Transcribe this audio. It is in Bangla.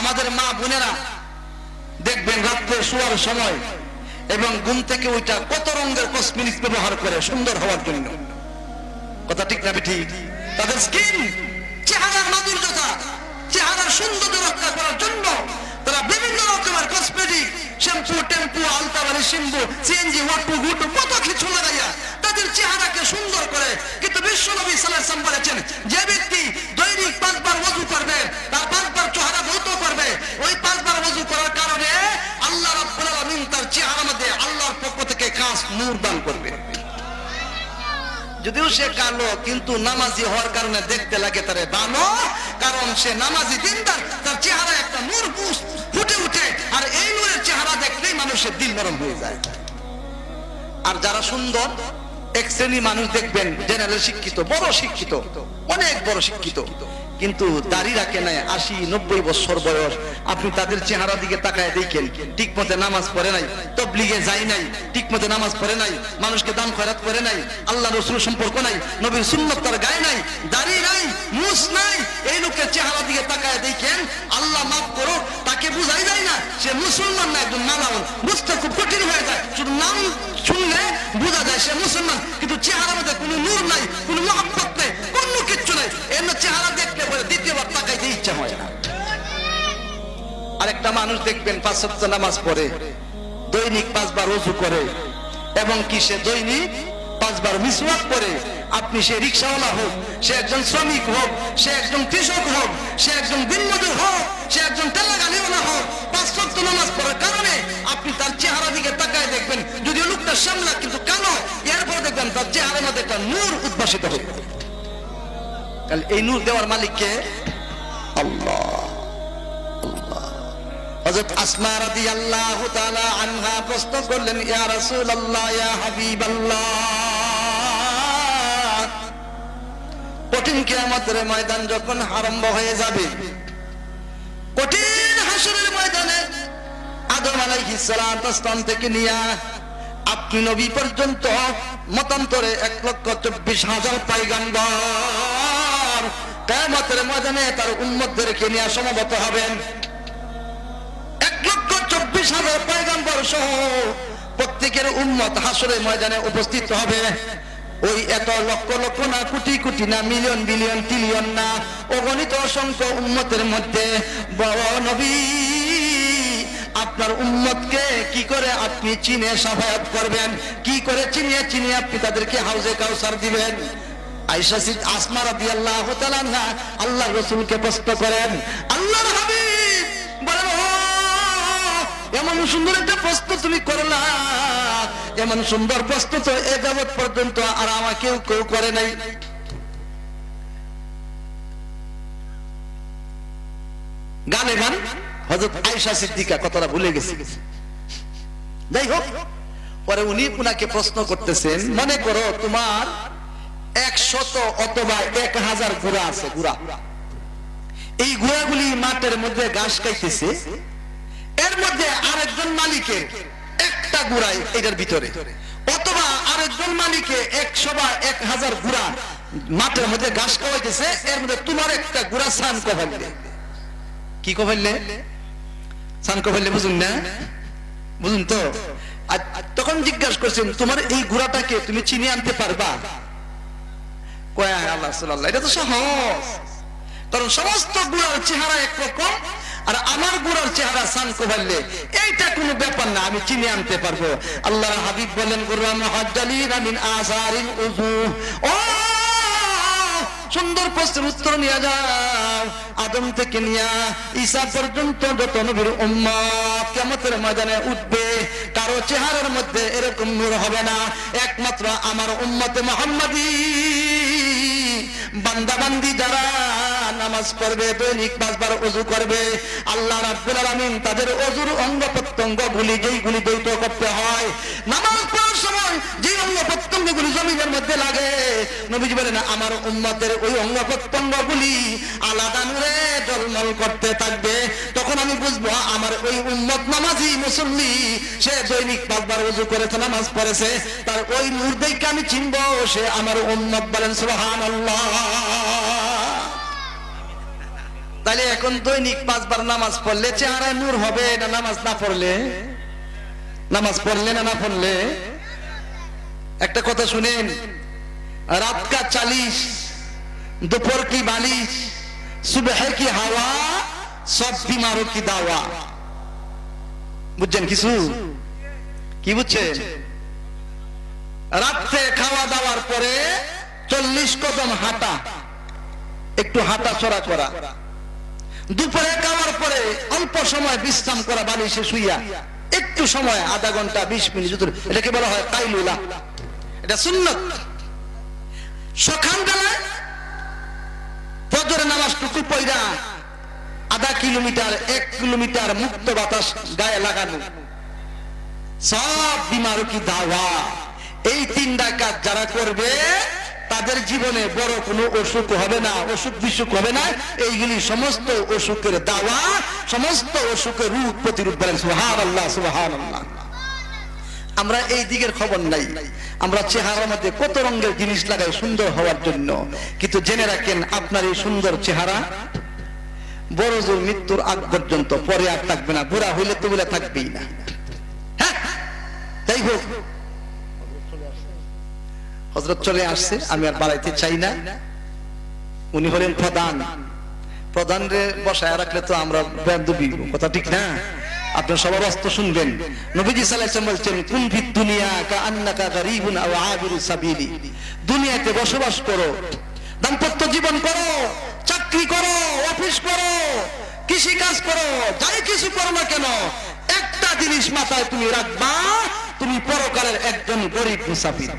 আমাদের মা বোনেরা দেখবেন রাত্রে শোয়ার সময় এবং ঘুম থেকে ওইটা কত রঙের কসমেটিক্স ব্যবহার করে সুন্দর হওয়ার জন্য। কথা ঠিক না ঠিক তাদের স্কিন চেহারার মাধুর্যতা, চেহারার সৌন্দর্য রক্ষা করার জন্য তারা বিভিন্ন রকমের কসমেটিক শ্যাম্পু টেম্পু আলতাবাড়ি শিম্বু সিএনজি ওয়াটু গুটু কত কিছু লাগাইয়া তাদের চেহারাকে সুন্দর করে। কিন্তু বিশ্ব নবী সাল্লাল্লাহু বলেছেন যদিও সে কালো, কিন্তু নামাজি হওয়ার কারণে দেখতে লাগে তারে ভালো কারণ সে নামাজি দিনদার, তার চেহারা একটা নূর ফুটে উঠে, আর এই নূরের চেহারা দেখলেই মানুষের দিন নরম হয়ে যায়। আর যারা সুন্দর, এক শ্রেণি মানুষ দেখবেন জেনারেল শিক্ষিত, বড় শিক্ষিত, অনেক বড় শিক্ষিত। কিন্তু দাড়ি রাখে নাই আশি, নব্বই বছর বয়স। আপনি তাদের চেহারা দিকে তাকায় দেখেন। ঠিক মতে নামাজ পড়ে নাই, তবলিগে যায় নাই ঠিক মতে নামাজ পড়ে নাই, মানুষকে দান খয়রাত করে নাই আল্লাহ রসুল সম্পর্ক নাই, নবীর সুন্নত তার গায়ে নাই, দাড়ি নাই মুস নাই, এই লোকের চেহারা দিকে তাকায় দেখেন, আল্লাহ মাফ করো তাকে বুঝাই যায় না, সে মুসলমান না, একজন মালাউন। বুঝতে খুব কঠিন হয়ে যায়, শুধু নাম শুনলে বোঝা যায় সে মুসলমান, কিন্তু চেহারা মধ্যে কোনো নূর নাই, কোনো মহব্বত নেই। কোনো কিচ্ছু এমন চেহারা দেখলে পরে দ্বিতীয়বার তাকাইতে ইচ্ছা হয় না। আরেকটা মানুষ দেখবেন, পাঁচ সপ্তাহ নামাজ পড়ে, দৈনিক পাঁচবার অজু করে, এবং কি সে দৈনিক পাঁচবার মিসওয়াক করে, আপনি সে রিক্সাওয়ালা হোক, সে একজন শ্রমিক হোক, সে একজন কৃষক হোক, সে একজন দিনমজুর হোক, সে একজন তেলাগালিওয়ালা হোক, পাঁচ সপ্তাহ নামাজ পড়ার কারণে আপনি তার চেহারা দিকে তাকায় দেখবেন, যদিও লোকটা সামলা কিন্তু কালো, এরপর দেখবেন তার চেহারার মধ্যে একটা নূর উদ্ভাসিত হবে তাহলে এই নূর দেওয়ার মালিককে আল্লাহ হযরত আসমা রাদিয়াল্লাহু তাআলা আনহা প্রশ্ন করলেন, ইয়া রাসূলুল্লাহ, ইয়া হাবিবাল্লাহ, কঠিন কিয়ামতের ময়দান যখন আরম্ভ হয়ে যাবে, কঠিন হাসরের ময়দানে আদম আলাইহিস সালাম থেকে নিয়া আপনি নবী পর্যন্ত মতান্তরে এক লক্ষ চব্বিশ হাজার পাইগাম্বর কিয়ামতের ময়দানে তার উম্মতদেরকে নিয়ে সমবেত হবেন। এক লক্ষ চব্বিশ হাজার পয়গাম্বর সহ প্রত্যেকের উম্মত হাসরের ময়দানে উপস্থিত হবে। ওই এত লক্ষ লক্ষ না, কোটি কোটি না, মিলিয়ন বিলিয়ন ট্রিলিয়ন না, অগণিত অসংখ্য উম্মতের মধ্যে। বড় নবী, আপনার উম্মতকে কি করে আপনি চিনে সাফায়াত করবেন? কি করে চিনিয়ে চিনিয়ে আপনি তাদেরকে হাউজে কাউসার দিবেন? আয়েশা সিদ আসমা আল্লাহ প্রশ্ন করেন বলেন এমন সুন্দর একটা প্রশ্ন তুমি করলা, এমন সুন্দর প্রশ্ন তো এ যাবৎ পর্যন্ত আর আমাকেও কেউ করে নাই। গানে গান আয়েশা সিদ্দিকা কথাটা ভুলে গেছি। যাই হোক, পরে উনি উনাকে প্রশ্ন করতেছেন, মনে করো তোমার একশত অথবা এক হাজার গুড়া আছে গুড়া এই গুড়াগুলি মাঠের মধ্যে ঘাস খাইতেছে। এর মধ্যে আরেকজন মালিকের একটা গুড়াই এটার ভিতরে। অথবা আরেকজন মালিকে একশো বা এক হাজার গুড়া মাঠের মধ্যে ঘাস খাওয়াইতেছে, এর মধ্যে তোমার একটা গুড়া সান কভাইলে কি কভাইলে সান কভাইলে বুঝুন না? বুঝুন তো? তখন জিজ্ঞাসা করছেন, তোমার এই গুড়াটাকে তুমি চিনি আনতে পারবা? আমি চিনে আনতে পারব। আল্লাহ হাবিব বলেন সুন্দর প্রশ্নের উত্তর নিয়ে যাও। আদম থেকে নিয়া ঈসা পর্যন্ত যত নবীর কিয়ামতের ময়দানে উঠবে, কারও চেহারার মধ্যে এরকম নূর হবে না। একমাত্র আমার উম্মতে মুহাম্মাদী। বান্দা বান্দি যারা নামাজ পড়বে, দৈনিক পাঁচবার অজু করবে। আল্লাহ রাব্বুল আলামিন তাদের অজুর অঙ্গ প্রত্যঙ্গ গুলি যেইগুলি দ্বৈত করতে হয়, নামাজ পড়ার সময় যে অঙ্গ প্রত্যঙ্গ গুলি জমিনের মধ্যে লাগে, নবীজি বলেন, আমার উম্মতের ওই অঙ্গ প্রত্যঙ্গ গুলি আলাদা নূরে জলমল করতে থাকবে। তখন আমি বুঝব, আমার ওই উম্মত নামাজি মুসল্লি, সে দৈনিক পাঁচবার অজু করেছে, নামাজ পড়েছে। তার ওই নূর দেখে আমি চিনবো, সে আমার উম্মত বলেন, সুবহানাল্লাহ। তাহলে এখন দৈনিক পাঁচবার নামাজ পড়লে চেহারা নূর হবে না নামাজ না পড়লে? নামাজ পড়লে না না পড়লে? একটা কথা শুনেন, রাত কা চালিশ, দুপুর কি বালিশ, সুবেহ কি হাওয়া, সব বিমারও কি দাওয়া। বুঝছেন কিছু? কি বুঝছেন? রাত্রে খাওয়া দাওয়ার পরে চল্লিশ কদম হাঁটা, একটু হাঁটা চড়া করা। দুপুরে খাওয়ার পরে অল্প সময় বিশ্রাম করা বালিশে শুইয়া, একটু সময় আধা ঘণ্টা, বিশ মিনিট এটাকে বলা হয় কাইলুলা। এটা সুন্নত। সকালবেলায় নামাজ টুকু পয়রা আধা কিলোমিটার, এক কিলোমিটার মুক্ত বাতাস গায়ে লাগানো। সব বিমার কি দাওয়া। এই তিনটা কাজ যারা করবে তাদের জীবনে বড় কোনো অসুখ হবে না, অসুখ বিসুখ হবে না। এইগুলি সমস্ত অসুখের দাওয়া, সমস্ত অসুখের রূপ প্রতিরূপ বলেন সুহান আল্লাহ সুহান আল্লাহ আমরা এই দিকের খবর নাই। আমরা চেহারার মধ্যে কত রঙের জিনিস লাগাই সুন্দর হওয়ার জন্য। কিন্তু জেনে রাখেন, আপনার এই সুন্দর চেহারা বড় জোর মৃত্যুর আগ পর্যন্ত পরে আর থাকবে না, বুড়া হইলে তো বলে থাকবেই না। হ্যাঁ? তাই হোক হজরত চলে আসছে, আমি আর বাড়াইতে চাই না। উনি হলেন প্রধান। প্রধান রে বসায় রাখলে তো আমরা বেদবি কথা ঠিক না? আপনার সবার অস্ত শুনবেন। নবীজি বলছেন, কুন দুনিয়া কা আন্নাকা গারিবুন আও আবিরু সাবিলি। দুনিয়াতে বসবাস করো, দাম্পত্য জীবন করো, চাকরি করো, অফিস করো কৃষি কাজ করো, যাই কিছু করো না কেন, একটা জিনিস মাথায় তুমি রাখবা, তুমি পরকালের একজন গরিব মুসাফির।